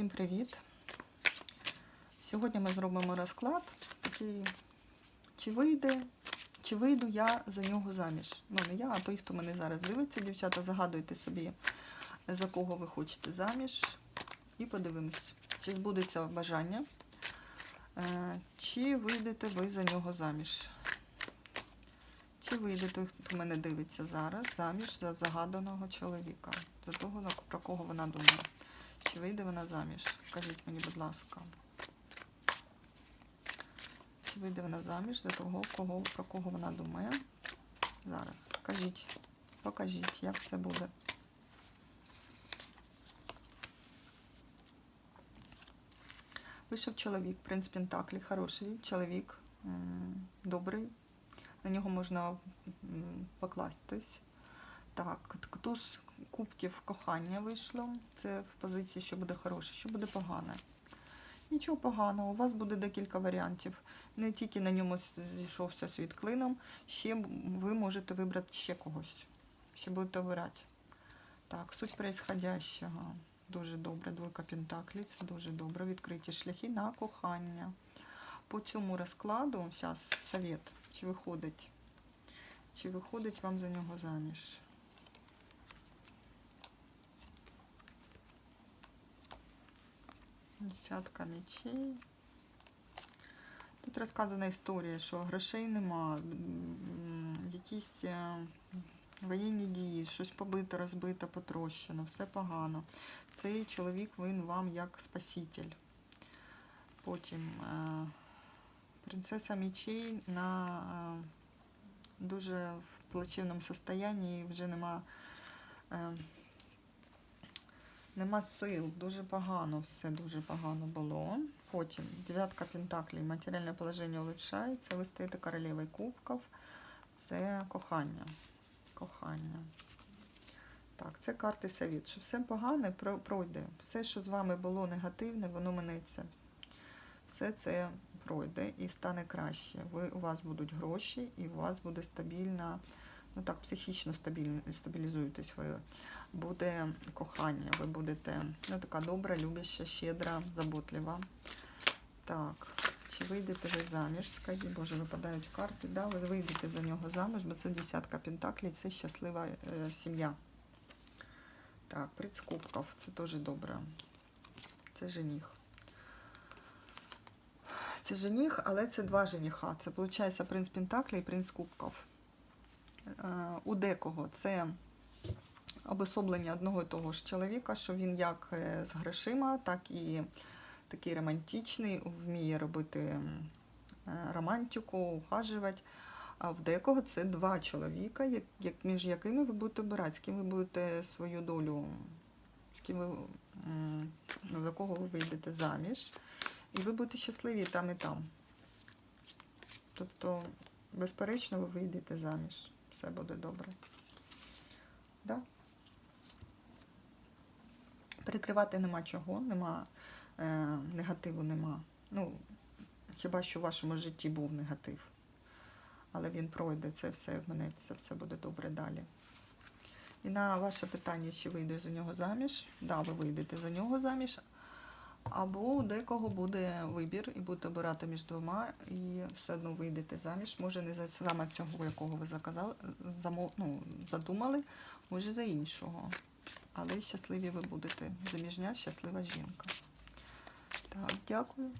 Всім привіт! Сьогодні ми зробимо розклад такий, чи вийде, чи вийду я за нього заміж. Ну, не я, а той, хто мене зараз дивиться. Дівчата, загадуйте собі, за кого ви хочете заміж. І подивимось, чи збудеться бажання, е, чи вийдете ви за нього заміж. Чи вийде той, хто мене дивиться зараз, заміж за загаданого чоловіка, за того, про кого вона думає. Чи вийде вона заміж? Скажіть мені, будь ласка. Чи вийде вона заміж за того, кого, про кого вона думає? Зараз. Кажіть, покажіть, як все буде. Вийшов чоловік, принц Пентаклі, хороший чоловік, добрий. На нього можна покластись. Так, туз кубків кохання вийшло. Це в позиції, що буде хороше, що буде погане. Нічого поганого, у вас буде декілька варіантів. Не тільки на ньому зійшовся світ клином, ще ви можете вибрати ще когось. Ще будете обирати. Так, суть происходящего. Дуже добре. Двойка Пентаклі, це дуже добре. Відкриті шляхи на кохання. По цьому розкладу, зараз совет, чи виходить, чи виходить вам за нього заміж. Десятка мечей. Тут розказана історія, що грошей нема, якісь е, воєнні дії, щось побито, розбито, потрощено, все погано. Цей чоловік він вам як спаситель. Потім е, принцеса мечей на е, дуже в плачевному состоянні, вже нема. Нема сил, дуже погано, все дуже погано було. Потім дев'ятка пентаклей, матеріальне положення улучшається, ви стаєте королевою кубків. Це кохання. Кохання. Так, це карти совіт. Що все погане пройде. Все, що з вами було негативне, воно минеться. Все це пройде і стане краще. Ви, у вас будуть гроші, і у вас буде стабільна, ну так, психічно стабіль, стабілізуєтесь ви буде кохання. Ви будете ну, така добра, любяща, щедра, заботлива. Так, чи вийдете ви заміж? Скажіть, Боже, випадають карти. Да, ви вийдете за нього заміж, бо це десятка пентаклей, це щаслива е, сім'я. Так, принц кубків, це теж добре. Це жених. Це жених, але це два жениха. Це, виходить, принц Пентаклі і принц Кубків. Е, У декого це обособлення одного і того ж чоловіка, що він як е, з грошима, так і такий романтичний, вміє робити е, романтику, ухажувати. А в декого це два чоловіка, як, між якими ви будете обирати, з ким ви будете свою долю, з ким ви, ну, за кого ви вийдете заміж. І ви будете щасливі там, і там. Тобто, безперечно, ви вийдете заміж. Все буде добре. Да? Перекривати нема чого, нема е, негативу нема. Ну, хіба що в вашому житті був негатив. Але він пройде, це все минеться, все буде добре далі. І на ваше питання, чи вийде за нього заміж, да, ви вийдете за нього заміж, або у декого буде вибір, і будете обирати між двома, і все одно вийдете заміж. Може, не за саме цього, якого ви заказали, замов, ну, задумали, може за іншого. Але щасливі ви будете. Заміжня, щаслива жінка. Так, дякую.